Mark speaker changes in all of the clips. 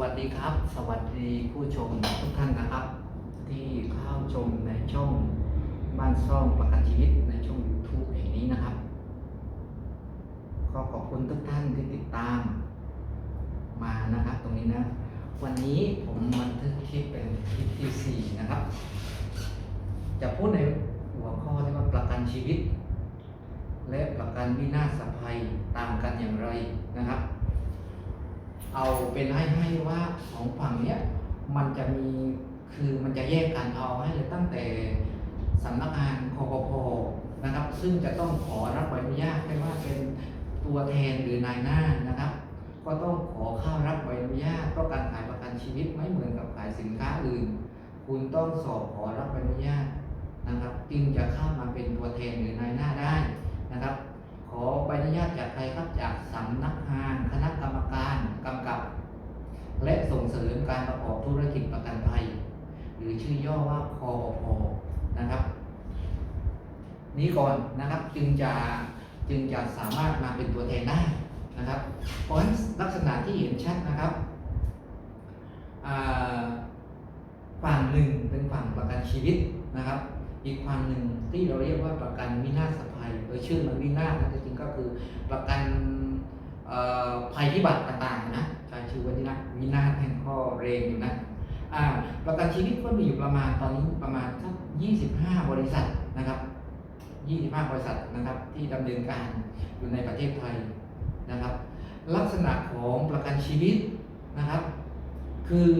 Speaker 1: วัสดีครับ สวัสดีผู้ชมทุกท่านนะครับ ที่เข้าชมในช่องบ้านซ่องประกันชีวิตในช่อง YouTube แห่งนี้นะครับก็ขอบคุณทุกท่านที่ติดตามมานะครับ ตรงนี้นะ วันนี้ผมบันทึกคลิปเป็นคลิปที่ 4 นะครับ จะพูดในหัวข้อที่ว่าประกันชีวิต และประกันวินาศภัยต่างกันอย่างไรนะครับ เอาเป็นให้ให้ว่าสองฝั่งเนี้ยมันจะมีคือมันจะแยกกันเอาให้เลยตั้งแต่สำนักงานคอปพนะครับ ซึ่งจะต้องขอรับใบอนุญาตไม่ว่าเป็นตัวแทนหรือนายหน้านะครับ ก็ต้องขอเข้ารับใบอนุญาตเพราะการขายประกันชีวิตไม่เหมือนกับขายสินค้าอื่น คุณต้องสอบขอรับใบอนุญาตนะครับ จึงจะเข้ามาเป็นตัวแทนหรือนายหน้าได้นะครับ ขอใบอนุญาตจากใครครับจากสำนักงานคณะกรรมการกำกับ และส่งเสริมการประกอบธุรกิจประกันภัย หรือชื่อย่อว่าคอพนะครับ นี้ก่อนนะครับจึงจะจึงจะสามารถมาเป็นตัวแทนได้นะครับเพราะลักษณะที่เห็นชัดนะครับฝั่งหนึ่งเป็นฝั่งประกันชีวิตนะครับ อีกฝั่งหนึ่งที่เราเรียกว่าประกันวินาศภัยโดยชื่อมันวินาศนะจริงก็คือประกันภัยพิบัติต่างๆนะใช้ชื่อว่าวินาศวินาศแห่งข้อเรงอยู่นะอ่าประกันชีวิตก็มีอยู่ประมาณตอนนี้ประมาณสัก25 บริษัทนะครับ 25 บริษัทนะครับที่ดำเนินการอยู่ในประเทศไทยนะครับ ลักษณะของประกันชีวิตนะครับ คือ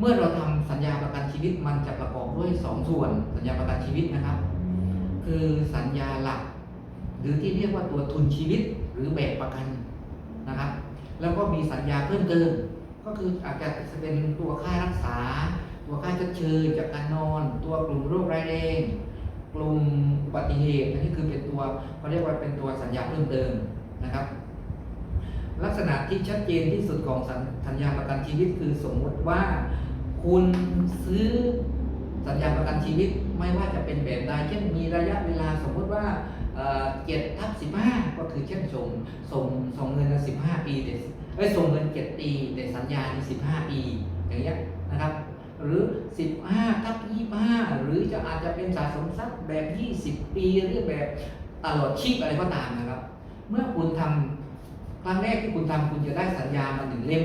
Speaker 1: เมื่อเราทำสัญญาประกันชีวิตมันจะประกอบด้วยสองส่วน สัญญาประกันชีวิตนะครับ คือสัญญาหลัก หรือที่เรียกว่าตัวทุนชีวิตหรือแบบประกันนะครับ แล้วก็มีสัญญาเพิ่มเติม ก็คืออาจจะเป็นตัวค่ารักษา ตัวค่าชดเชยจากการนอน ตัวกลุ่มโรคร้ายแรงกลุ่มอุบัติเหตุอันนี้คือเป็นตัวเขาเรียกว่าเป็นตัวสัญญาเพิ่มเติมนะครับ ลักษณะที่ชัดเจนที่สุดของสัญสัญญาประกันชีวิตคือสมมติว่า คุณซื้อสัญญาประกันชีวิตไม่ว่าจะเป็นแบบใดเช่นมีระยะเวลาสมมติว่าเจ็ดทับสิบห้าก็คือเช่นส่งส่งส่งเงินสิบห้าปีแต่เอ้ส่งเงินเจ็ดปีแต่สัญญาที่สิบห้าปีอย่างเงี้ยนะครับ หรือ15ทับ25หรือจะอาจจะเป็นสะสมทรัพย์แบบ20ปีหรือแบบตลอดชีพอะไรก็ตามนะครับ เมื่อคุณทำครั้งแรกที่คุณทำคุณจะได้สัญญามาหนึ่งเล่ม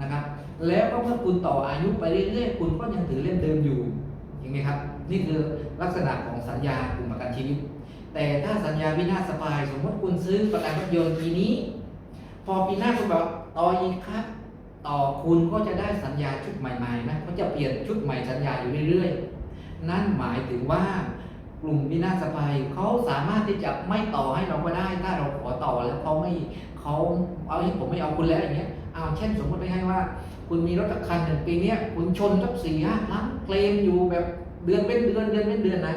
Speaker 1: นะครับ แล้วก็เมื่อคุณต่ออายุไปเรื่อยๆคุณก็ยังถือเล่มเดิมอยู่เห็นไหมครับ นี่คือลักษณะของสัญญากลุ่มประกันชีวิต แต่ถ้าสัญญาวินาศภัยสมมติคุณซื้อประกันรถยนต์ปีนี้ พอปีหน้าคุณบอกต่ออีกครับ ต่อคุณก็จะได้สัญญาชุดใหม่ๆนะเขาจะเปลี่ยนชุดใหม่สัญญาอยู่เรื่อยๆ นั่นหมายถึงว่ากลุ่มวินาศภัยเขาสามารถที่จะไม่ต่อให้เราก็ได้ ถ้าเราขอต่อแล้วเขาไม่เขาเอาให้ผมไม่เอาคุณแล้วอย่างเงี้ยเอาเช่นสมมติไปให้ว่า คุณมีรถคันหนึ่งปีเนี้ยคุณชนสักสี่ห้าครั้งเคลมอยู่แบบเดือนเป็นเดือนเดือนเป็นเดือนนะ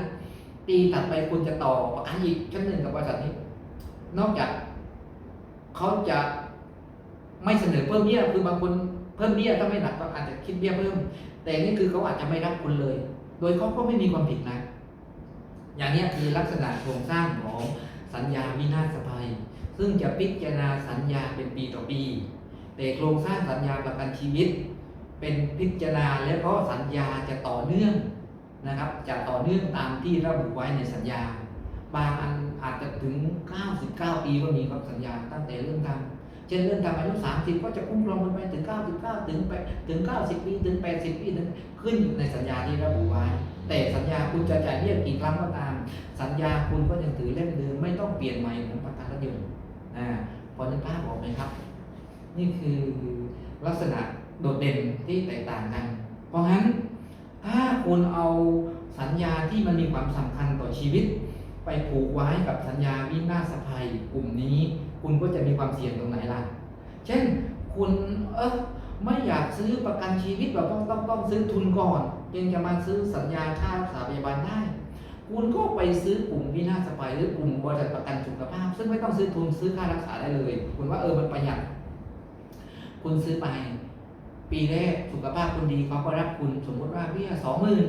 Speaker 1: ปีถัดไปคุณจะต่อประกันอีกชั้นหนึ่งกับบริษัทนี้ นอกจากเขาจะไม่เสนอเพิ่มเบี้ยคือบางคนเพิ่มเบี้ยถ้าไม่หนักก็อาจจะคิดเบี้ยเพิ่ม แต่นี่คือเขาอาจจะไม่รับคุณเลย โดยเขาก็ไม่มีความผิดนะ อย่างนี้คือลักษณะโครงสร้างของสัญญาวินาศภัย ซึ่งจะพิจารณาสัญญาเป็นปีต่อปี แต่โครงสร้างสัญญาประกันชีวิต เป็นพิจารณาแล้วก็สัญญาจะต่อเนื่องนะครับจะต่อเนื่องตามที่ระบุไว้ในสัญญา บางอันอาจจะถึง 99 ปีก็มีครับสัญญาตั้งแต่เริ่มทำเช่นเรื่องทำอายุ 30 ก็จะคุ้มครองมันไปถึง 99 ถึงไปถึง 90 ปีถึง 80 ปีถึงขึ้นอยู่ในสัญญาที่ระบุไว้ แต่สัญญาคุณจะจ่ายเบี้ยกี่ครั้งก็ตาม สัญญาคุณก็ยังถือเล่มเดิมไม่ต้องเปลี่ยนใหม่เหมือนประกันรถยนต์อ่าพอนึกภาพออกไหมครับ นี่คือลักษณะโดดเด่นที่แตกต่างกัน เพราะงั้นถ้าคุณเอาสัญญาที่มันมีความสำคัญต่อชีวิต ไปผูกไว้กับสัญญาวินาศภัยกลุ่มนี้ คุณก็จะมีความเสี่ยงตรงไหนล่ะ เช่นคุณเออไม่อยากซื้อประกันชีวิตแบบต้องต้องต้องซื้อทุนก่อนจึงจะมาซื้อสัญญาค่ารักษาพยาบาลได้ คุณก็ไปซื้อกลุ่มวินาศภัยหรือกลุ่มบริษัทประกันสุขภาพ ซึ่งไม่ต้องซื้อทุนซื้อค่ารักษาได้เลย คุณว่าเออมันประหยัด คุณซื้อไป ปีแรกสุขภาพคุณดีเขาก็รับคุณสมมติว่าเบี้ยสองหมื่น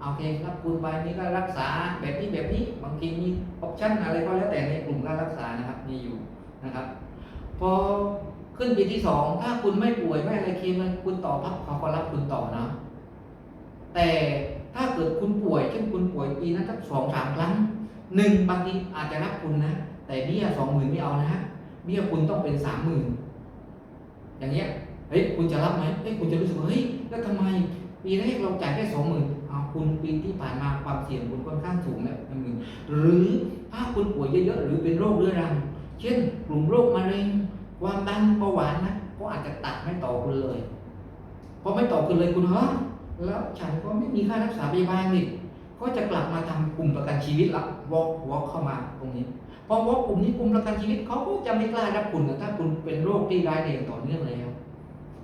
Speaker 1: โอเคครับคุณไปนี่ก็รักษาแบบนี้แบบนี้บางทีมีออปชั่นอะไรก็แล้วแต่ในกลุ่มการรักษานะครับมีอยู่นะครับ พอขึ้นปีที่สองถ้าคุณไม่ป่วยไม่อะไรเคมเลยคุณต่อพักเขาก็รับคุณต่อนะ แต่ถ้าเกิดคุณป่วยเช่นคุณป่วยปีนั้นสักสองสามครั้งหนึ่งบางทีอาจจะรับคุณนะ แต่เบี้ยสองหมื่นไม่เอานะฮะเบี้ยคุณต้องเป็นสามหมื่น อย่างเงี้ยเฮ้ยคุณจะรับไหมเฮ้ยคุณจะรู้สึกว่าเฮ้ยแล้วทำไมปีแรกเราจ่ายแค่สองหมื่นเอาคุณปีที่ผ่านมาความเสี่ยงคุณค่อนข้างสูงแล้วหนึ่งหรือถ้าคุณป่วยเยอะๆหรือเป็นโรคเรื้อรัง เช่น กลุ่มโรคมะเร็งความดันเบาหวานนะก็อาจจะตัดไม่ต่อคุณเลยพอไม่ต่อคุณเลยคุณฮะแล้วฉันก็ไม่มีค่ารักษาพยาบาลนี่ก็จะกลับมาทำกลุ่มประกันชีวิตละวอล์กวอล์กเข้ามาตรงนี้ พอวอล์กกลุ่มนี้กลุ่มประกันชีวิตเขาก็จะไม่กล้ารับคุณถ้าคุณเป็นโรคที่ร้ายแรงต่อเนื่องแล้ว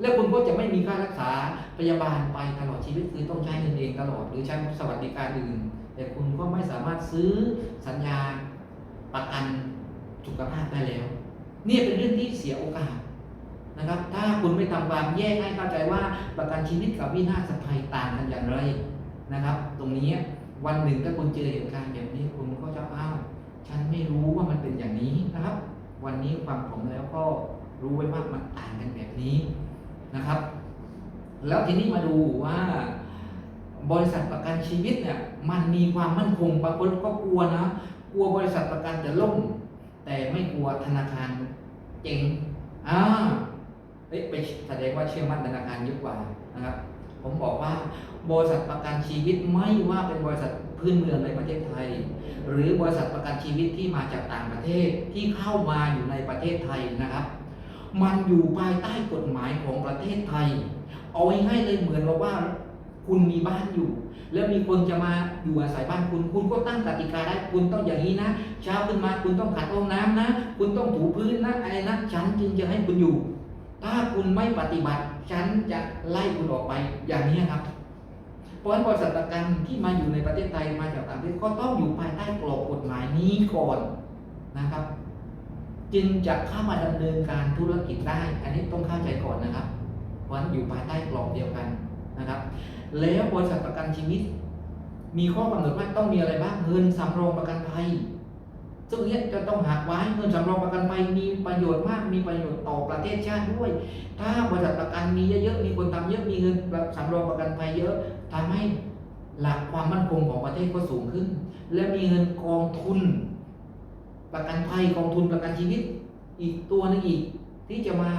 Speaker 1: แล้วคุณก็จะไม่มีค่ารักษาพยาบาลไปตลอดชีวิตคือต้องใช้เงินเองตลอดหรือใช้สวัสดิการอื่น แต่คุณก็ไม่สามารถซื้อสัญญาประกันสุขภาพได้แล้วนี่เป็นเรื่องที่เสียโอกาสนะครับ ถ้าคุณไม่ทำความแยกให้เข้าใจว่าประกันชีวิตกับวินาศภัยต่างกันอย่างไรนะครับ ตรงนี้วันหนึ่งถ้าคุณเจอเหตุการณ์แบบนี้คุณก็จะอ้าว ฉันไม่รู้ว่ามันเป็นอย่างนี้นะครับ วันนี้ฟังผมแล้วก็รู้ไว้ว่ามันต่างกันแบบนี้นะครับ แล้วทีนี้มาดูว่า บริษัทประกันชีวิตเนี่ยมันมีความมั่นคงบางคนก็กลัวนะกลัวบริษัทประกันจะล่ม แต่ไม่กลัวธนาคารเจ๊งอ่าเอ้ยไปแสดงว่าเชื่อมั่นธนาคารเยอะกว่านะครับ ผมบอกว่าบริษัทประกันชีวิตไม่ว่าเป็นบริษัทพื้นเมืองในประเทศไทย หรือบริษัทประกันชีวิตที่มาจากต่างประเทศที่เข้ามาอยู่ในประเทศไทยนะครับ มันอยู่ภายใต้กฎหมายของประเทศไทย เอาง่ายๆเลยเหมือนกับว่าคุณมีบ้านอยู่ แล้วมีคนจะมาอยู่อาศัยบ้านคุณ คุณก็ตั้งกติกาได้คุณต้องอย่างนี้นะเช้าขึ้นมาคุณต้องขัดห้องน้ำนะ คุณต้องถูพื้นนะอะไรนะฉันจึงจะให้คุณอยู่ ถ้าคุณไม่ปฏิบัติ ฉันจะไล่คุณออกไปอย่างนี้ครับ เพราะฉะนั้นบริษัทประกันที่มาอยู่ในประเทศไทยมาจากต่างประเทศก็ต้องอยู่ภายใต้กรอบกฎหมายนี้ก่อนนะครับ จึงจะเข้ามาดำเนินการธุรกิจได้ อันนี้ต้องเข้าใจก่อนนะครับ เพราะฉะนั้นอยู่ภายใต้กรอบเดียวกันนะครับ แล้วบริษัทประกันชีวิต มีข้อกำหนดว่าต้องมีอะไรบ้างเงินสำรองประกันภัย ซึ่งเนี้ยจะต้องหักไว้เงินสำรองประกันภัยมีประโยชน์มากมีประโยชน์ต่อประเทศชาติด้วย ถ้าบริษัทประกันมีเยอะๆมีคนทำเยอะมีเงินสำรองประกันภัยเยอะทำให้หลักความมั่นคงของประเทศก็สูงขึ้น และมีเงินกองทุน ประกันภัยกองทุนประกันชีวิต อีกตัวหนึงอีก ที่จะมา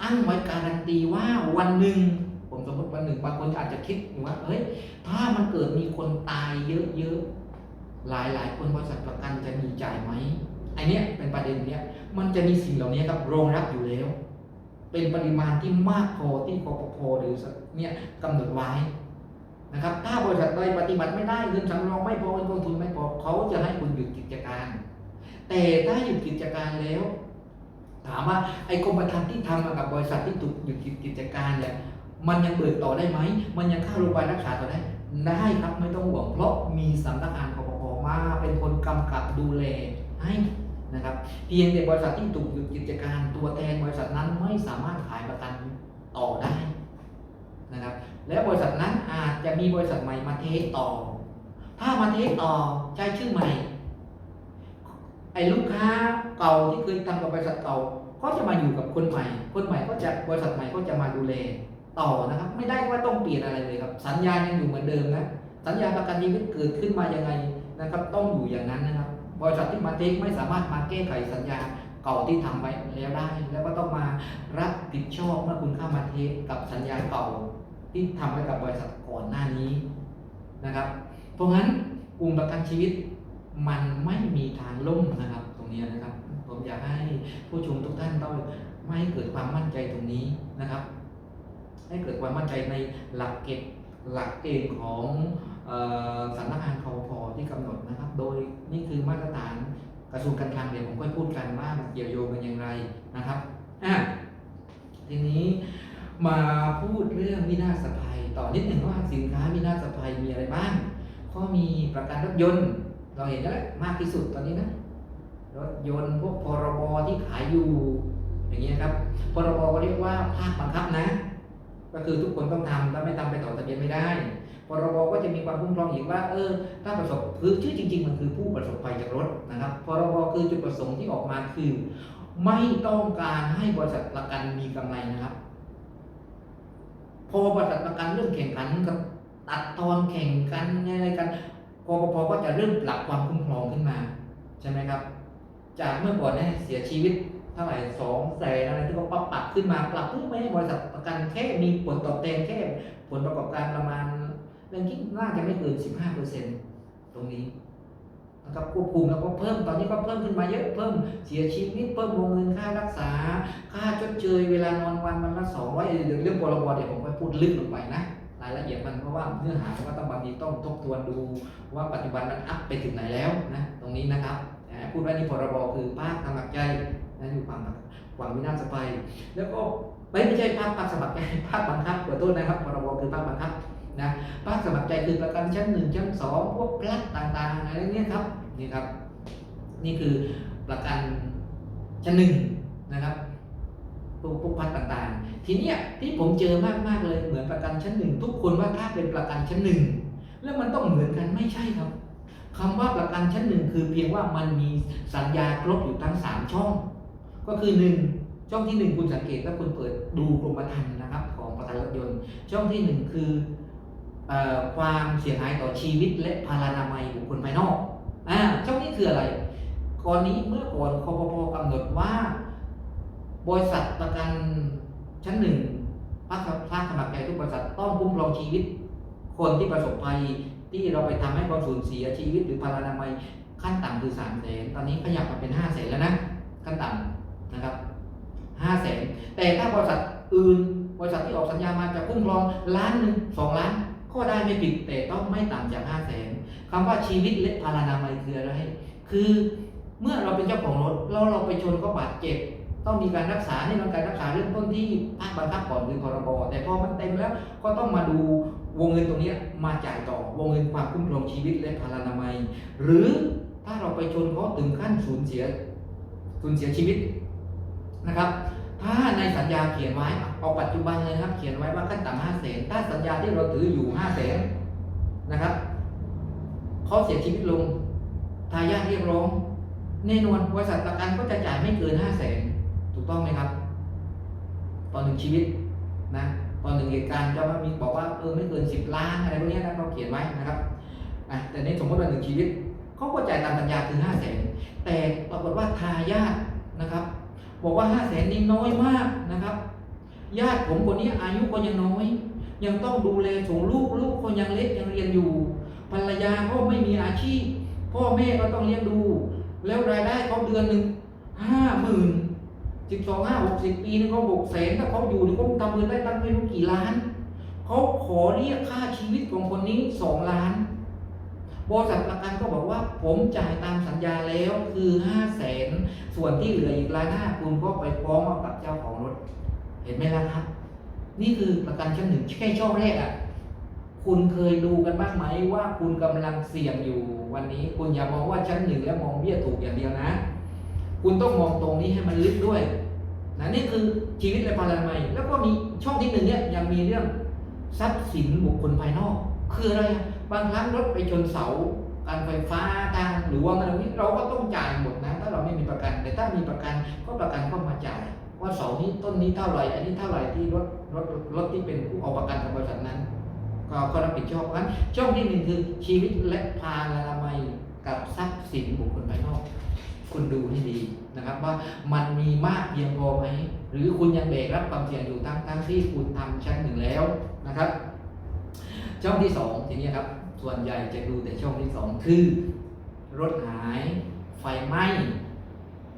Speaker 1: ตั้งไว้การันตีว่าวันหนึ่งผมสมมติวันหนึ่งบางคนอาจจะคิดว่าเฮ้ยถ้ามันเกิดมีคนตายเยอะๆ หลายๆคนบริษัทประกันจะมีจ่ายไหมไอเนี้ยเป็นประเด็นเนี้ยมันจะมีสิ่งเหล่านี้ครับรองรับอยู่แล้ว เป็นปริมาณที่มากพอที่กปพหรือเนี่ยกำหนดไว้นะครับ ถ้าบริษัทใดปฏิบัติไม่ได้เงินสำรองไม่พอเงินกองทุนไม่พอเขาจะให้คุณหยุดกิจการ แต่ถ้าหยุดกิจการแล้ว ถามว่าไอ้กรมธรรม์ที่ทำมากับบริษัทที่ถูกหยุดกิจการเนี่ยมันยังเปิดต่อได้ไหม มันยังเข้าโรงพยาบาลรักษาต่อได้ ได้ครับไม่ต้องห่วงเพราะมีสำนักงาน กปภมาเป็นคนกำกับดูแลให้นะครับเพียงแต่บริษัทที่ถูกหยุดกิจการตัวแทนบริษัทนั้นไม่สามารถขายประกันต่อได้นะครับและบริษัทนั้นอาจจะมีบริษัทใหม่มาเทคต่อ ถ้ามาเทคต่อใช้ชื่อใหม่ไอ้ลูกค้าเก่าที่เคยทำกับบริษัทเก่าก็จะมาอยู่กับคนใหม่ คนใหม่ก็จะบริษัทใหม่ก็จะมาดูแลต่อนะครับ ไม่ได้ว่าต้องเปลี่ยนอะไรเลยครับ สัญญายังอยู่เหมือนเดิมนะสัญญาประกันชีวิตเกิดขึ้นมายังไง นะครับต้องอยู่อย่างนั้นนะครับ บริษัทที่มาเทคไม่สามารถมาแก้ไขสัญญาเก่าที่ทำไว้แล้วได้ แล้วก็ต้องมารับผิดชอบเมื่อคุณเข้ามาเทคกับสัญญาเก่าที่ทำไว้กับบริษัทก่อนหน้านี้นะครับ เพราะงั้นกลุ่มประกันชีวิตมันไม่มีทางล่มนะครับ ตรงนี้นะครับ ผมอยากให้ผู้ชมทุกท่านต้องไม่ให้เกิดความมั่นใจตรงนี้นะครับ ให้เกิดความมั่นใจในหลักเกณฑ์หลักเกณฑ์ของ สำนักงานคอพที่กำหนดนะครับ โดยนี่คือมาตรฐานกระทรวงการคลังเดี๋ยวผมค่อยพูดกันว่ามันเกี่ยวโยงกันอย่างไรนะครับอะทีนี้มาพูดเรื่องวินาศภัย ต่อนิดหนึ่งว่าสินค้าวินาศภัยมีอะไรบ้าง ก็มีประกันรถยนต์ เราเห็นแล้วแหละมากที่สุดตอนนี้นะรถยนต์พวกพรบที่ขายอยู่อย่างเงี้ยครับพรบก็เรียกว่าภาคบังคับนะ ก็คือทุกคนต้องทำถ้าไม่ทำไปต่อทะเบียนไม่ได้ พรบก็จะมีความคุ้มครองอีกว่าเออถ้าประสบคือชื่อจริง ๆ มันคือผู้ประสบภัยจากรถนะครับพรบคือจุดประสงค์ที่ออกมาคือ ไม่ต้องการให้บริษัทประกันมีกำไรนะครับ พอบริษัทประกันเริ่มแข่งขันกับตัดตอนแข่งกันอะไรกันกกพก็จะเริ่มปรับความคุ้มครองขึ้นมาใช่ไหมครับ จากเมื่อก่อนเนี่ยเสียชีวิตเท่าไหร่สองแสนอะไรที่เขาปรับปรับขึ้นมาปรับเพื่อไม่ให้บริษัทประกันแค่มีผลตอบแทนแค่ผลประกอบการประมาณ เรื่องคิดน่าจะไม่เกิน15%ตรงนี้นะครับควบคุมแล้วก็เพิ่มตอนนี้ก็เพิ่มขึ้นมาเยอะเพิ่มเสียชีวิตเพิ่มวงเงินค่ารักษา ค่าชดเชยเวลานอนวันวันละสองร้อยเรื่องพรบเดี๋ยวผมไปพูดลึกลงไปนะรายละเอียดมันเพราะว่าเนื้อหามันก็ต้องบางทีต้องทบทวนดูว่าปัจจุบันมันอัพไปถึงไหนแล้วนะตรงนี้นะครับพูดว่านี่พรบคือภาคสมัครใจนะอยู่ความความวินาศภัยแล้วก็ไม่ไม่ใช่ภาคภาคสมัครใจภาคบังคับขอโทษนะครับพรบคือภาคบังคับ นะภาคสมัครใจคือประกันชั้นหนึ่งชั้นสองพวกพลัดต่างๆอะไรเนี้ยครับนี่ครับ นี่คือประกันชั้นหนึ่งนะครับพวกพวกพันต่างๆ ทีเนี้ยที่ผมเจอมากมากๆเลยเหมือนประกันชั้นหนึ่งทุกคนว่าถ้าเป็นประกันชั้นหนึ่งแล้วมันต้องเหมือนกันไม่ใช่ครับคำว่าประกันชั้นหนึ่งคือเพียงว่ามันมีสัญญาครบอยู่ทั้งสามช่อง ก็คือหนึ่งช่องที่หนึ่งคุณสังเกตถ้าคุณเปิดดูกรมธรรม์นะครับ ของประกันรถยนต์ ช่องที่หนึ่งคือ ความเสียหายต่อชีวิตและพารานามัยบุคคลภายนอกอ่าช่องนี้คืออะไรก่อนนี้เมื่อก่อนคอปพกำหนดว่า บริษัทประกันชั้นหนึ่งภาคภาคสมัครใจทุกบริษัทต้องคุ้มครองชีวิต คนที่ประสบภัยที่เราไปทำให้เขาสูญเสียชีวิตหรือพารานามัยขั้นต่ำคือสามแสนตอนนี้ขยับมาเป็นห้าแสนแล้วนะ ขั้นต่ำนะครับห้าแสนแต่ถ้าบริษัทอื่น บริษัทที่ออกสัญญามาจะคุ้มครองล้านหนึ่งสองล้าน ก็ได้ไม่ผิดแต่ต้องไม่ต่ำจากห้าแสนคำว่าชีวิตและพารานามัยคืออะไร คือเมื่อเราเป็นเจ้าของรถแล้วเราไปชนเขาบาดเจ็บ ต้องมีการรักษาในการรักษาเริ่มต้นที่ภาคบังคับก่อนคือพรบแต่พอมันเต็มแล้วก็ต้องมาดูวงเงินตรงนี้มาจ่ายต่อวงเงินความคุ้มครองชีวิตและพารานามัย หรือถ้าเราไปชนเขาถึงขั้นสูญเสียสูญเสียชีวิตนะครับ ถ้าในสัญญาเขียนไว้เอาปัจจุบันเลยนะครับ เขียนไว้ว่าขั้นต่ำห้าแสนถ้าสัญญาที่เราถืออยู่ห้าแสนนะครับเขาเสียชีวิตลงทายาทเรียกร้องแน่นอนบริษัทประกันก็จะจ่ายไม่เกินห้าแสนถูกต้องไหมครับตอนหนึ่งชีวิตนะตอนหนึ่งเหตุการณ์จ้าว่ามีบอกว่าเออไม่เกินสิบล้านอะไรพวกนี้นะเขาเขียนไว้นะครับอะแต่ในสมมติว่าหนึ่งชีวิตเขาก็จ่ายตามสัญญาคือห้าแสนแต่ปรากฏว่าทายาทนะครับ บอกว่าห้าแสนนี่น้อยมากนะครับ ญาติผมคนนี้อายุก็ยังน้อย ยังต้องดูแลส่งลูกลูกก็ยังเล็กยังเรียนอยู่ ภรรยาก็ไม่มีอาชีพ พ่อแม่ก็ต้องเลี้ยงดู แล้วรายได้เขาเดือนหนึ่งห้าหมื่นสิบสองห้าหกสิบปีนึงเขาหกแสนถ้าเขาอยู่นี่เขาทำเงินได้ตั้งไม่รู้กี่ล้านเขาขอเรียกค่าชีวิตของคนนี้สองล้าน บริษัทประกันก็บอกว่าผมจ่ายตามสัญญาแล้วคือห้าแสนส่วนที่เหลืออีกล้านห้าคุณก็ไปฟ้องเอากับเจ้าของรถ เห็นไหมล่ะครับ นี่คือประกันชั้นหนึ่งแค่ช่องแรกอะคุณเคยดูกันบ้างไหมว่าคุณกำลังเสี่ยงอยู่วันนี้ คุณอย่ามองว่าชั้นหนึ่งแล้วมองเบี้ยถูกอย่างเดียวนะ คุณต้องมองตรงนี้ให้มันลึกด้วยนะนี่คือชีวิตและพลานามัยแล้วก็มีช่องที่หนึ่งเนี่ยยังมีเรื่องทรัพย์สินบุคคลภายนอก คืออะไร บางครั้งรถไปชนเสาการไฟฟ้าทางหรือว่ามันนี้เราก็ต้องจ่ายหมดนะ ถ้าเราไม่มีประกัน แต่ถ้ามีประกันก็ประกันก็มาจ่าย ว่าเสานี้ต้นนี้เท่าไหร่อันนี้เท่าไหร่ที่รถรถรถที่เป็นผู้เอาประกันกับบริษัทนั้น ก็ก็รับผิดชอบเพราะฉะนั้นช่องที่หนึ่งคือชีวิตและพานามัยกับทรัพย์สินบุคคลภายนอก คุณดูให้ดีนะครับว่ามันมีมากเพียงพอไหมหรือคุณยังแบกรับความเสี่ยงอยู่ทั้งทั้งที่คุณทำชั้นหนึ่งแล้วนะครับ ช่องที่สองทีนี้ครับ ส่วนใหญ่จะดูแต่ช่องที่สองคือรถหายไฟไหม้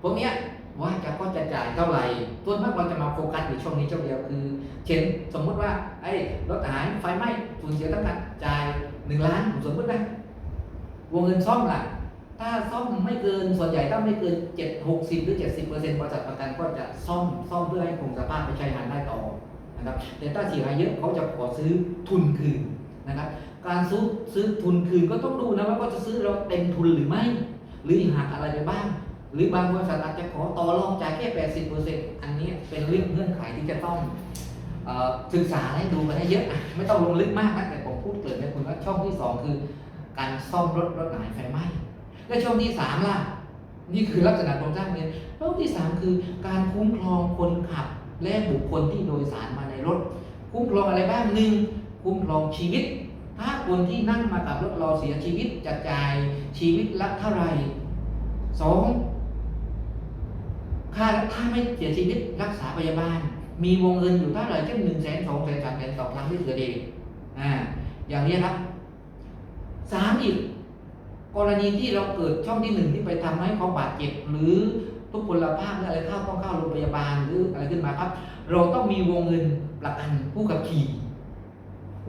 Speaker 1: พวกเนี้ยว่าจะก็จะจ่ายเท่าไหร่ส่วนมากเราจะมาโฟกัสอยู่ช่องนี้ช่องเดียวคือ เช่นสมมุติว่าไอ้รถหายไฟไหม้สูญเสียตั้งกันจ่ายหนึ่งล้านสมมตินะวงเงินซ่อมล่ะ ถ้าซ่อมไม่เกินส่วนใหญ่ถ้าไม่เกินเจ็ดหกสิบหรือเจ็ดสิบเปอร์เซ็นต์บริษัทประกันก็จะซ่อมซ่อมเพื่อให้คงสภาพไปใช้งานได้ต่อนะครับแต่ถ้าเสียหายเยอะเขาจะขอซื้อทุนคืน นะครับ การซื้อซื้อทุนคืนก็ต้องดูนะว่าเขาจะซื้อเราเต็มทุนหรือไม่ หรือหักอะไรไปบ้าง หรือบางบริษัทอาจจะขอต่อรองจ่ายแค่แปดสิบเปอร์เซ็นต์อันนี้เป็นเรื่องเงื่อนไขที่จะต้องศึกษาให้ดูกันให้เยอะไม่ต้องลงลึกมากนะแต่ผมพูดเกิดให้คุณว่าช่องที่สองคือ การซ่อมรถรถหายไฟไหม้และช่วงที่สามล่ะนี่คือลักษณะโครงสร้างเนี่ยแล้วที่สามคือการคุ้มครองคนขับและบุคคลที่โดยสารมาในรถ คุ้มครองอะไรบ้างหนึ่ง คุ้มครองชีวิต ถ้าคนที่นั่งมากับรถราเสียชีวิตจะจ่ายชีวิตละเท่าไหร่สองค่าถ้าไม่เสียชีวิตรักษาพยาบาล มีวงเงินอยู่เท่าไหร่เช่นหนึ่งแสนสองแสนสามแสนต่อครั้งที่เกิดเหตุอ่าอย่างนี้ครับสามอีกกรณีที่เราเกิดช่องที่หนึ่งที่ไปทำให้เขาบาดเจ็บหรือทุกพลภาพหรืออะไรเข้าต้องเข้าโรงพยาบาลหรืออะไรขึ้นมาครับ เราต้องมีวงเงินประกันผู้ขับขี่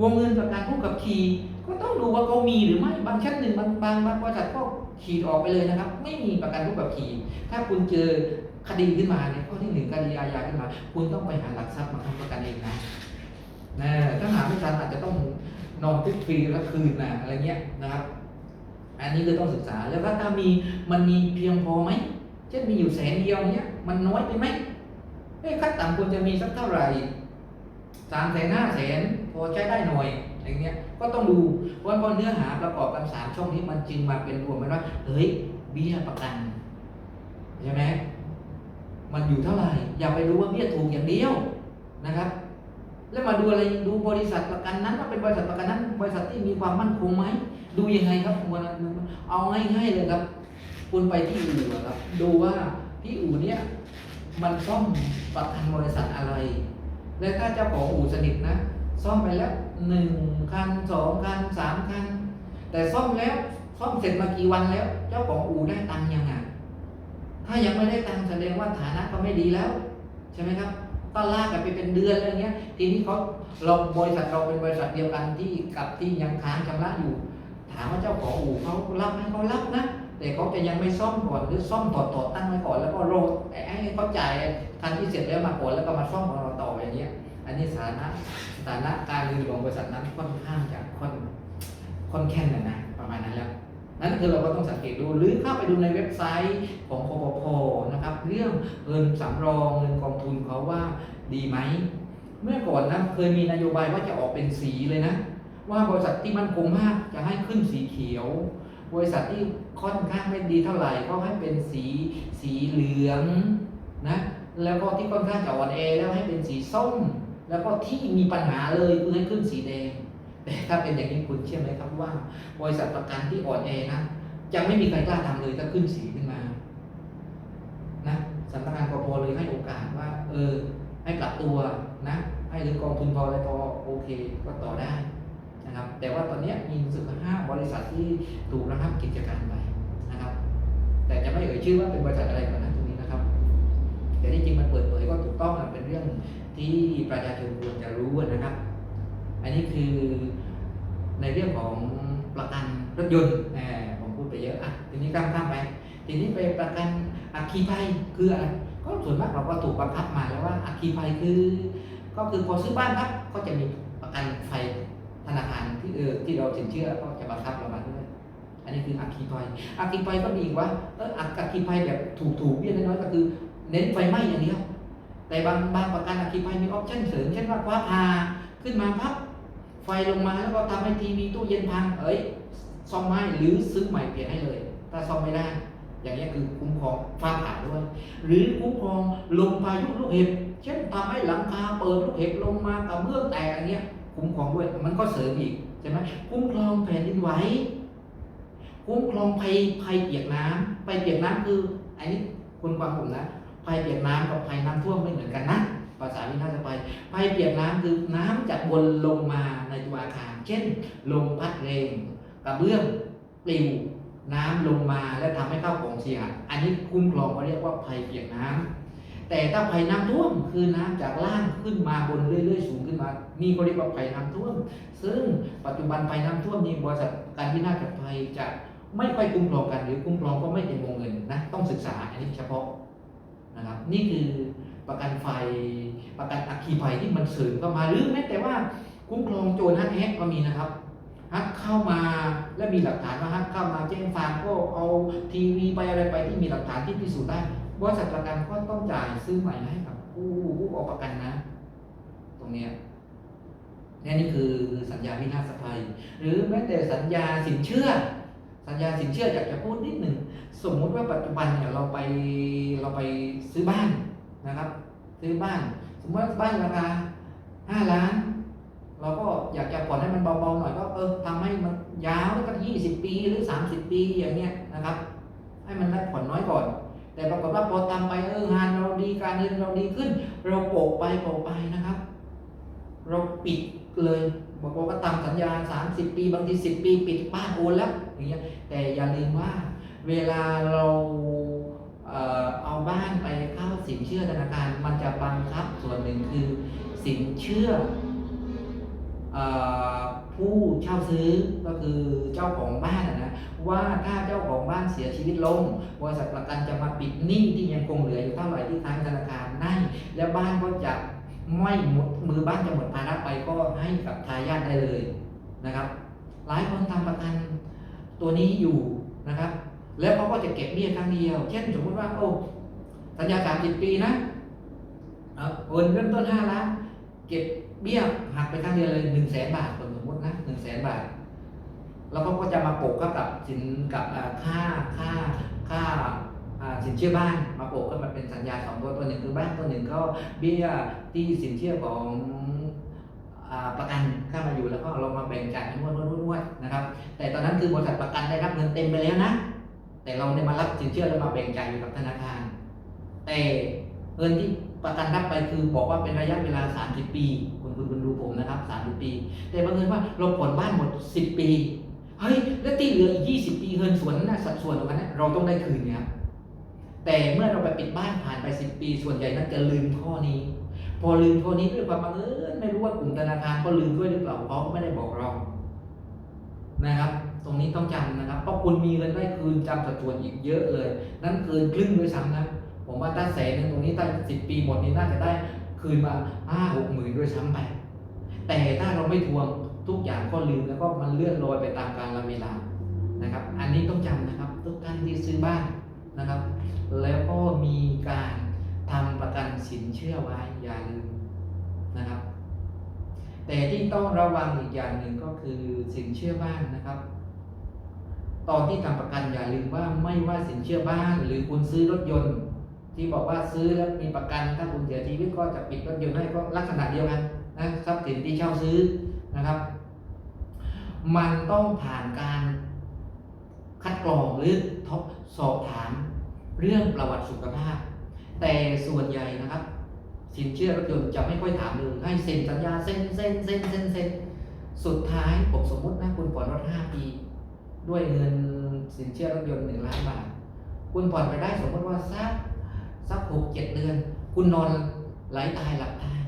Speaker 1: วงเงินประกันผู้ขับขี่ก็ต้องดูว่าเขามีหรือไม่บางชั้นหนึ่งบางบางบางบริษัทก็ขีดออกไปเลยนะครับ ไม่มีประกันผู้ขับขี่ ถ้าคุณเจอคดีขึ้นมาเนี่ยข้อที่หนึ่งคดีอาญาขึ้นมา คุณต้องไปหาหลักทรัพย์มาทำประกันเองนะนะถ้าหาไม่ทันอาจจะต้องนอนติดฟรีละคืนนะอะไรเงี้ยนะครับ อันนี้คือต้องศึกษาแล้วก็ถ้ามีมันมีเพียงพอไหมเช่นมีอยู่แสนเดียวเนี้ยมันน้อยไปไหมเอ้ขั้นต่ำควรจะมีสักเท่าไหร่สามแสนห้าแสน อใช้ได้หน่อยอย่างเงี้ยก็ต้องดูเพราะว่าเนื้อหาประกอบกันสามช่องนี้มันจึงมาเป็นรวมมันว่าเฮ้ยเบี้ยประกันใช่ไหมมันอยู่เท่าไหร่อย่าไปดูว่าเบี้ยถูกอย่างเดียวนะครับ แล้วมาดูอะไรดูบริษัทประกันนั้นว่าเป็นบริษัทประกันนั้น บริษัทที่มีความมั่นคงไหมดูยังไงครับวันเอาง่ายๆเลยครับ คุณไปที่อู่อะครับ ดูว่าที่อู่เนี้ยมันซ่อมประกันบริษัทอะไร และถ้าเจ้าของอู่สนิทนะ ซ่อมไปแล้วหนึ่งคันสองคันสามคัน แต่ซ่อมแล้วซ่อมเสร็จมากี่วันแล้ว เจ้าของอู่ได้ตังค์ยังไงถ้ายังไม่ได้ตังค์แสดงว่าฐานะก็ไม่ดีแล้ว ใช่ไหมครับก็ลากกันไปเป็นเดือนอะไรเงี้ย ทีนี้เขาเราบริษัทเราเป็นบริษัทเดียวกันที่กับที่ยังค้างชำระอยู่ ถามว่าเจ้าของอู่เขารับไหมเขารับนะแต่เขาจะยังไม่ซ่อมก่อนหรือซ่อมต่อต่อตั้งไว้ก่อนแล้วก็โรดไอ้เขาจ่ายคันที่เสร็จแล้วมาก่อนแล้วก็มาซ่อมของเราต่ออย่างเงี้ย อันนี้สานะานะการเงินของบริษัทนั้นค่อนข้างจะค่อนค่อนแค่นนะนะประมาณนั้นแล้วนั่นคือเราก็ต้องสังเกตดูหรือเข้าไปดูในเว็บไซต์ของคอปพนะครับ เรื่องเงินสำรองเงินกองทุนเขาว่าดีไหม เมื่อก่อนนะเคยมีนโยบายว่าจะออกเป็นสีเลยนะ ว่าบริษัทที่มั่นคงมากจะให้ขึ้นสีเขียว บริษัทที่ค่อนข้างไม่ดีเท่าไหร่ก็ให้เป็นสีสีเหลืองนะแล้วก็ที่ค่อนข้างจะอ่อนแอแล้วให้เป็นสีส้ม แล้วก็ที่มีปัญหาเลยคือให้ขึ้นสีแดง แต่ถ้าเป็นอย่างนี้คุณเชื่อไหมครับว่า บริษัทประกันที่อ่อนแอนะจะไม่มีใครกล้าทำเลยถ้าขึ้นสีขึ้นมา นะสำนักงานกพเลยให้โอกาสว่า เออ ให้ปรับตัวนะ ให้หรือกองทุนพออะไรพอโอเคก็ต่อได้นะครับ แต่ว่าตอนนี้มีรู้สึกว่าห้าบริษัทที่ถูกระงับกิจการไปนะครับ แต่จะไม่เอ่ยชื่อว่าเป็นบริษัทอะไรก่อน ที่จริงมันเปิดเผยก็ถูกต้องนะเป็นเรื่องที่ประชาชนควรจะรู้นะครับ อันนี้คือในเรื่องของประกันรถยนต์ผมพูดไปเยอะอะทีนี้ข้ามข้ามไป ทีนี้ไปประกันอัคคีภัยคืออะไรก็ส่วนมากเราก็ถูกบังคับมาแล้วว่าอัคคีภัยคือ ก็คือพอซื้อบ้านครับก็จะมีประกันไฟธนาคารที่เออที่เราสินเชื่อก็จะบังคับเรามาด้วยอันนี้คืออัคคีภัยอัคคีภัยก็มีอีกว่าเอออัคคีภัยแบบถูกๆเบี้ยน้อยๆก็คือ เน้นไฟไหม้อย่างเดียว แต่บางบางประกันอัคคีภัยมีออปชั่นเสริมเช่นว่าคว้าพาขึ้นมาพับไฟลงมาแล้วก็ทำให้ทีวีตู้เย็นพังเอ้ยซ่อมให้หรือซื้อใหม่เปลี่ยนให้เลย ถ้าซ่อมไม่ได้ อย่างนี้ยคือคุ้มครองฟ้าผ่าด้วย หรือคุ้มครองลมพายุลูกเห็บเช่นทำให้หลังคาเปิดลูกเห็บลงมากับเบื้องแตกอย่างเงี้ยคุ้มครองด้วยมันก็เสริมอีกใช่ไหมคุ้มครองแผ่นดินไหวคุ้มครองภัยภัยเปียกน้ำภัยเปียกน้ำคืออันนี้คุณความผมนะ ภัยเปียกน้ำกับภัยน้ำท่วมไม่เหมือนกันนะภาษาวินาศภัยภัยเปียกน้ำคือน้ำจากบนลงมาในตัวอาคาร เช่น ลมพัดแรงกระเบื้องปลิวน้ำลงมาและทำให้ข้าวของเสียหายอันนี้คุ้มครองเขาเรียกว่าภัยเปียกน้ำแต่ถ้าภัยน้ำท่วมคือน้ำจากล่างขึ้นมาบนเรื่อยๆสูงขึ้นมา นี่เขาเรียกว่าภัยน้ำท่วม ซึ่งปัจจุบันภัยน้ำท่วมนี้บริษัทการพินาศภัยจะไม่ค่อยคุ้มครองกัน หรือคุ้มครองก็ไม่เต็มวงเงินนะต้องศึกษาอันนี้เฉพาะ นะครับนี่คือประกันไฟประกันอัคคีภัยที่มันเสริมเข้ามาหรือแม้แต่ว่าคุ้มครองโจรฮักแฮกก็มีนะครับฮักเข้ามาและมีหลักฐานว่าฮักเข้ามาแจ้งฟางก็เอาทีวีไปอะไรไปที่มีหลักฐานที่พิสูจน์ได้บริษัทประกันก็ต้องจ่ายซื้อใหม่ให้กับผู้ผู้เอาประกันนะ ตรงเนี้ยนี่นี่คือสัญญาวินาศภัย หรือแม้แต่สัญญาสินเชื่อ สัญญาสินเชื่ออยากจะพูดนิดหนึ่งสมมุติว่าปัจจุบันเนี่ยเราไปเราไปซื้อบ้านนะครับ ซื้อบ้าน สมมติว่าบ้านราคาห้าล้าน เราก็อยากจะผ่อนให้มันเบาๆหน่อยก็เออทำให้มันยาวก็ยี่สิบปีหรือสามสิบปีอย่างเงี้ยนะครับ ให้มันได้ผ่อนน้อยก่อน แต่ปรากฏว่าพอทำไปเอองานเราดีการเงินเราดีขึ้น เราโปะไปโปะไปนะครับ เราปิดเลย บอกว่าทำสัญญา 30 ปี บางที 10 ปีปิดบ้านโอนแล้วอย่างเงี้ยแต่อย่าลืมว่าเวลาเราเอาบ้านไปเข้าสินเชื่อธนาคาร มันจะบังคับส่วนหนึ่งคือสินเชื่อผู้เช่าซื้อก็คือเจ้าของบ้านนะว่าถ้าเจ้าของบ้านเสียชีวิตลงบริษัทประกันจะมาปิดหนี้ที่ยังคงเหลืออยู่เท่าไหร่ที่ค้างธนาคารได้แล้วบ้านก็จะ ไม่หมดมือบ้านจะหมดภาระไปก็ให้กับทายาทได้เลยนะครับ หลายคนทำประกันตัวนี้อยู่นะครับ แล้วเขาก็จะเก็บเบี้ยครั้งเดียว เช่นสมมติว่าโอ้สัญญาสามสิบปีนะเงินเริ่มต้นห้าล้านเก็บเบี้ยหักไปครั้งเดียวเลยหนึ่งแสนบาทสมมตินะหนึ่งแสนบาท แล้วเขาก็จะมาโปกกับสินกับค่าค่าค่า สินเชื่อบ้านมาโปกก็มาเป็นสัญญาสองตัวตัวหนึ่งคือบ้านตัวหนึ่งก็เบี้ยที่สินเชื่อของประกันเข้ามาอยู่แล้วก็เรามาแบ่งจ่ายนวดนวดนวดนวดนะครับ แต่ตอนนั้นคือบริษัทประกันได้รับเงินเต็มไปแล้วนะ แต่เราเนี่ยมารับสินเชื่อแล้วมาแบ่งจ่ายอยู่กับธนาคาร แต่เงินที่ประกันรับไปคือบอกว่าเป็นระยะเวลา 30 ปี คุณคุณคุณดูผมนะครับ 30 ปี แต่บังเอิญว่าเราผ่อนบ้านหมด 10 ปี เฮ้ย แล้วที่เหลืออีก 20 ปีเงินส่วนนั้นนะสัดส่วนตรงนั้นเราต้องได้คืนเนี่ยครับ แต่เมื่อเราไปปิดบ้านผ่านไป10ปี ส่วนใหญ่นั้นจะลืมข้อนี้ พอลืมข้อนี้ด้วยความบังเอิญไม่รู้ว่ากลุ่มธนาคารก็ลืมด้วยหรือเปล่าเพราะไม่ได้บอกเรานะครับ ตรงนี้ต้องจำนะครับเพราะคุณมีเงินได้คืนจำสัดส่วนอีกเยอะเลย นั่นเกินครึ่งด้วยซ้ำนะผมว่าถ้าแสนหนึงตรงนี้ถ้าสิบปีหมดนี้น่าจะได้คืนมาห้าหกหมื่นด้วยซ้ำไปแต่ถ้าเราไม่ทวงทุกอย่างก็ลืมแล้วก็มันเลื่อนลอยไปตามกาลเวลานะครับ อันนี้ต้องจำนะครับ ทุกท่านที่ซื้อบ้านนะครับ แล้วก็มีการทำประกันสินเชื่อไว้อย่าลืมนะครับ แต่ที่ต้องระวังอีกอย่างหนึ่งก็คือสินเชื่อบ้านนะครับ ตอนที่ทำประกันอย่าลืมว่าไม่ว่าสินเชื่อบ้าน หรือคุณซื้อรถยนต์ ที่บอกว่าซื้อแล้วมีประกันถ้าคุณเสียชีวิตก็จะปิดรถยนต์ให้ก็ลักษณะเดียวกันนะทรัพย์สินที่เช่าซื้อนะครับ มันต้องผ่านการคัดกรองหรือทบสอบถาม เรื่องประวัติสุขภาพ แต่ส่วนใหญ่นะครับ สินเชื่อรถยนต์จะไม่ค่อยถามเลยให้เซ็นสัญญาเซ็นเซ็นเซ็นเซ็นเซ็นสุดท้ายผมสมมตินะคุณผ่อนรถ5ปี ด้วยเงินสินเชื่อรถยนต์1ล้านบาท คุณผ่อนไปได้สมมติว่าสักสักหกเจ็ดเดือน คุณนอนไหลตายหลับตาย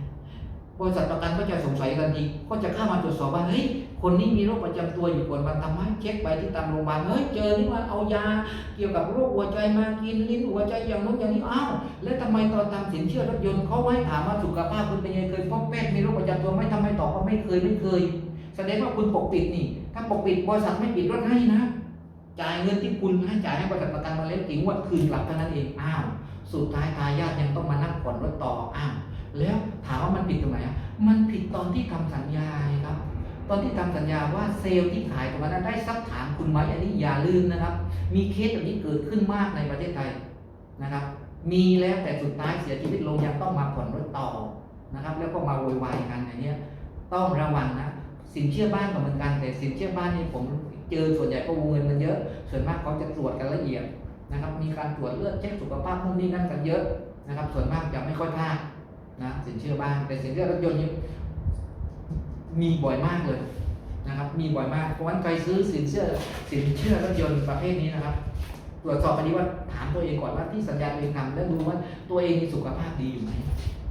Speaker 1: บริษัทประกันก็จะสงสัยทันทีก็จะเข้ามาตรวจสอบว่าเฮ้ย คนนี้มีโรคประจำตัวอยู่ก่อนมาทำให้เช็คไปที่ตามโรงพยาบาลเฮ้ยเจอนี่ว่าเอายา เกี่ยวกับโรคหัวใจมากินลิ้นหัวใจอย่างนู้นอย่างนี้อ้าวแล้วทำไมตอนทำสินเชื่อรถยนต์เขาไม่ถามว่าสุขภาพคุณเป็นยังไงเคยพบแพทย์มีโรคประจำตัวไหม่ทำไมตอบว่าไม่เคยไม่เคย แสดงว่าคุณปกปิดนี่ ถ้าปกปิดบริษัทไม่ปิดรถให้นะจ่ายเงินที่คุณให้จ่ายให้บริษัทประกันมาแล้วกี่งวดคืนกลับเท่านั้นเองอ้าวสุดท้ายทายาทยังต้องมานั่งผ่อนรถต่ออ้าวแล้วถามว่ามันผิดตรงไหนอะมันผิดตอนที่ทำสัญญาครับ ตอนที่ทำสัญญาว่าเซลล์ที่ขายตรงนั้นได้ซักถามคุณไหมอันนี้อย่าลืมนะครับ มีเคสแบบนี้เกิดขึ้นมากในประเทศไทยนะครับ มีแล้วแต่สุดท้ายเสียชีวิตลงยังต้องมาผ่อนรถต่อนะครับ แล้วก็มาโวยวายกันอย่างเนี้ยต้องระวังนะสินเชื่อบ้านก็เหมือนกันแต่สินเชื่อบ้านนี่ผมเจอส่วนใหญ่เพราะวงเงินมันเยอะ ส่วนมากเขาจะตรวจกันละเอียดนะครับ มีการตรวจเลือดเช็คสุขภาพนู่นนี่นั่นกันเยอะนะครับ ส่วนมากจะไม่ค่อยพลาดนะสินเชื่อบ้านแต่สินเชื่อรถยนต์นี่ มีบ่อยมากเลยนะครับ มีบ่อยมาก เพราะฉะนั้นใครซื้อสินเชื่อสินเชื่อรถยนต์ประเภทนี้นะครับ ตรวจสอบไปดีว่าถามตัวเองก่อนว่าที่สัญญาตัวเองทำแล้วดูว่าตัวเองมีสุขภาพดีอยู่ไหม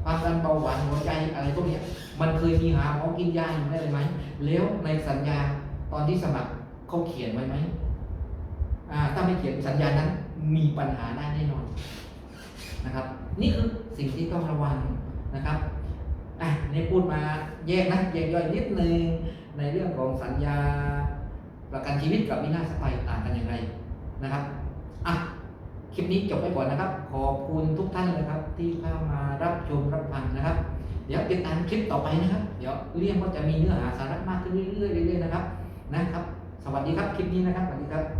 Speaker 1: ความดันเบาหวานหัวใจอะไรพวกนี้มันเคยมีหาหมอกินยาอยู่ได้เลยไหมแล้วในสัญญาตอนที่สมัครเขาเขียนไว้ไหมถ้าไม่เขียนสัญญานั้นมีปัญหาได้แน่นอนนะครับ นี่คือสิ่งที่ต้องระวังนะครับ อะนี่พูดมาแยกนะแยกย่อยนิดนึงในเรื่องของสัญญาประกันชีวิตกับวินาศภัยต่างกันอย่างไรนะครับอะคลิปนี้จบไปก่อนนะครับ ขอบคุณทุกท่านเลยครับ ที่เข้ามารับชมรับฟังนะครับ เดี๋ยวติดตามคลิปต่อไปนะครับ เดี๋ยวเรียกว่าจะมีเนื้อหาสาระมากขึ้นเรื่อยๆเรื่อยๆนะครับนะครับ สวัสดีครับคลิปนี้นะครับสวัสดีครับ